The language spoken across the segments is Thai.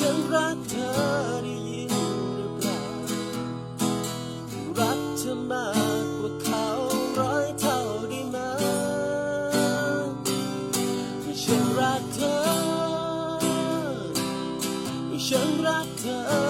ฉันรักเธอได้ยินหรือเปล่า รักเธอมากกว่าเขาร้อยเท่าได้ไหมฉันรักเธอฉันรักเธอ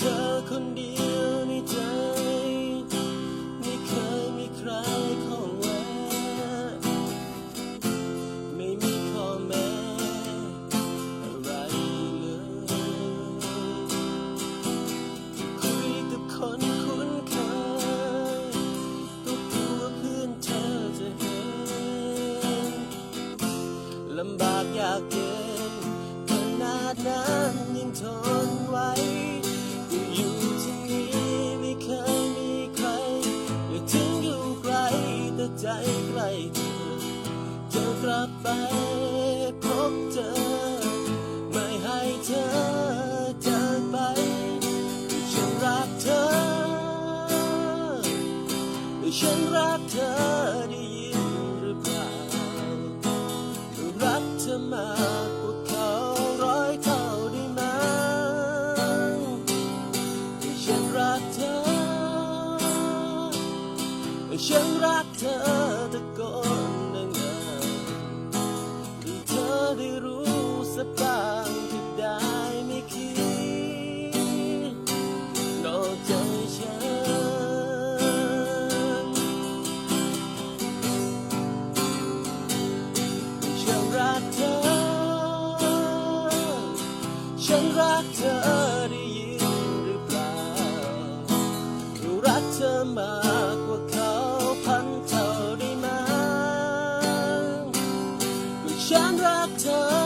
เธอคนเดียวในใจ ไม่เคยมีใครเข้าแวะไม่มีข้อแม้อะไรเลยคุยกับคนคุ้นเคยก็กลัวเพื่อนเธอจะเห็นลำบากยากเกินขนาดนั้นยังทนไว้ นี่ไม่เคยมีใครอย่าถึงอยู่ไกลแต่ใจใกล้เธอจะกลับไปพบเจอไม่ให้เธอจากไปฉันรักเธอฉันรักเธอด้ ฉันรักเธอตะโกนดังๆให้เธอได้รู้สักบ้างที่ได้ไม่คิดนอกใจฉันฉันรักเธอ ฉันรักเธอได้ยินหรือเปล่ารักเธอมา ฉั